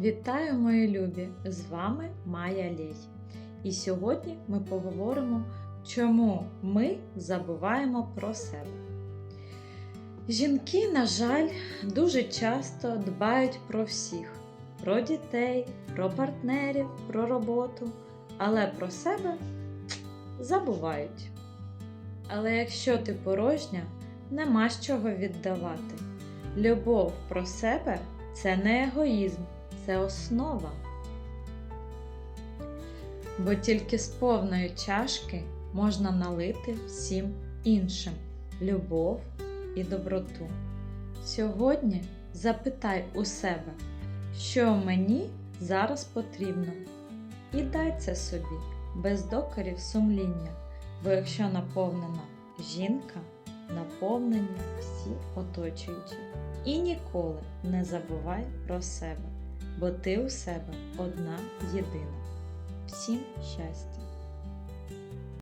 Вітаю, мої любі! З вами Майя Лєй. І сьогодні ми поговоримо, чому ми забуваємо про себе. Жінки, на жаль, дуже часто дбають про всіх: про дітей, про партнерів, про роботу, але про себе забувають. Але якщо ти порожня, нема з чого віддавати. Любов про себе це не егоїзм, це основа. Бо тільки з повної чашки можна налити всім іншим любов і доброту. Сьогодні запитай у себе, що мені зараз потрібно, і дай це собі без докорів сумління, бо якщо наповнена жінка, наповнені всі оточуючі. І ніколи не забувай про себе, бо ти у себе одна єдина. Всім щастя!